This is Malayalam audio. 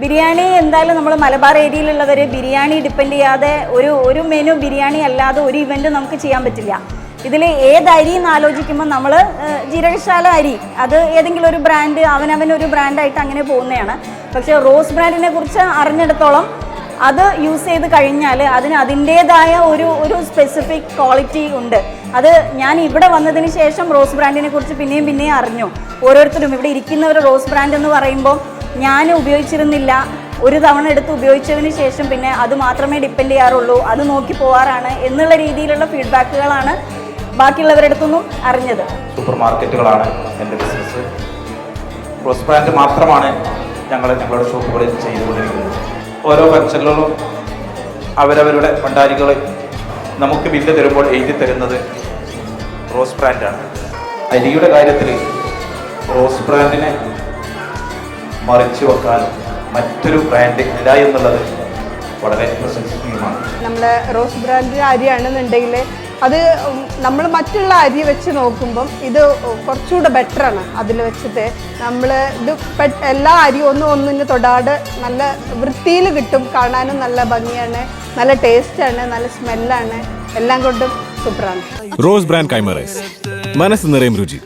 ബിരിയാണി എന്തായാലും നമ്മൾ മലബാർ ഏരിയയിലുള്ളവർ ബിരിയാണി ഡിപ്പെൻഡ് ചെയ്യാതെ ഒരു ഒരു മെനു ബിരിയാണി അല്ലാതെ ഒരു ഇവന്റ് നമുക്ക് ചെയ്യാൻ പറ്റില്ല. ഇതിൽ ഏത് അരി എന്ന് ആലോചിക്കുമ്പോൾ നമ്മൾ ജീരകശാല അരി അത് ഏതെങ്കിലും ഒരു ബ്രാൻഡ് അവനവനൊരു ബ്രാൻഡായിട്ട് അങ്ങനെ പോകുന്നതാണ്. പക്ഷേ റോസ് ബ്രാൻഡിനെ കുറിച്ച് അറിഞ്ഞിടത്തോളം അത് യൂസ് ചെയ്ത് കഴിഞ്ഞാൽ അതിന് അതിന്റേതായ ഒരു ഒരു സ്പെസിഫിക് ക്വാളിറ്റി ഉണ്ട്. അത് ഞാൻ ഇവിടെ വന്നതിന് ശേഷം റോസ് ബ്രാൻഡിനെ കുറിച്ച് പിന്നെയും പിന്നെയും അറിഞ്ഞു. ഓരോരുത്തരും ഇവിടെ ഇരിക്കുന്നവർ റോസ് ബ്രാൻഡ് എന്ന് പറയുമ്പോൾ ഞാൻ ഉപയോഗിച്ചിരുന്നില്ല. ഒരു തവണ എടുത്ത് ഉപയോഗിച്ചതിന് ശേഷം പിന്നെ അത് മാത്രമേ ഡിപ്പെൻഡ് ചെയ്യാറുള്ളൂ. അത് നോക്കി പോവാറാണ് എന്നുള്ള രീതിയിലുള്ള ഫീഡ്ബാക്കുകളാണ് ബാക്കിയുള്ളവരുടെ അടുത്തൊന്നും അറിഞ്ഞത്. സൂപ്പർ മാർക്കറ്റുകളാണ് എന്റെ ബിസിനസ് റോസ് ബ്രാൻഡ് മാത്രമാണ് ഞങ്ങൾ ഞങ്ങളുടെ ഷോപ്പുകളിൽ ചെയ്തുകൊണ്ടിരിക്കുന്നത്. ഓരോ ഫംഗ്ഷനുകളും അവരവരുടെ ഭണ്ഡാരികൾ നമുക്ക് ബില്ല് തരുമ്പോൾ എഴുതി തരുന്നത് റോസ് ബ്രാൻഡാണ് അരിയുടെ കാര്യത്തിൽ റോസ് ബ്രാൻഡിനെ മറിച്ചു വെക്കാൻ മറ്റൊരു ബ്രാൻഡ് ഇല്ല എന്നുള്ളത് വളരെ പ്രശംസനീയമാണ്. നമ്മളെ റോസ് ബ്രാൻഡ് അരിയാണെന്നുണ്ടെങ്കിൽ അത് നമ്മൾ മറ്റുള്ള അരി വെച്ച് നോക്കുമ്പം ഇത് കുറച്ചുകൂടെ ബെറ്ററാണ് അതിൽ വെച്ചിട്ട് നമ്മൾ ഇത് എല്ലാ അരിയും ഒന്നും ഒന്നിന് തൊടാതെ നല്ല വൃത്തിയിൽ കിട്ടും. കാണാനും നല്ല ഭംഗിയാണ് നല്ല ടേസ്റ്റാണ് നല്ല സ്മെല്ലാണ് എല്ലാം കൊണ്ടും സൂപ്പറാണ് റോസ് ബ്രാൻഡ് കൈമറൈസ്. മനസ്സ് നിറയും രുചി.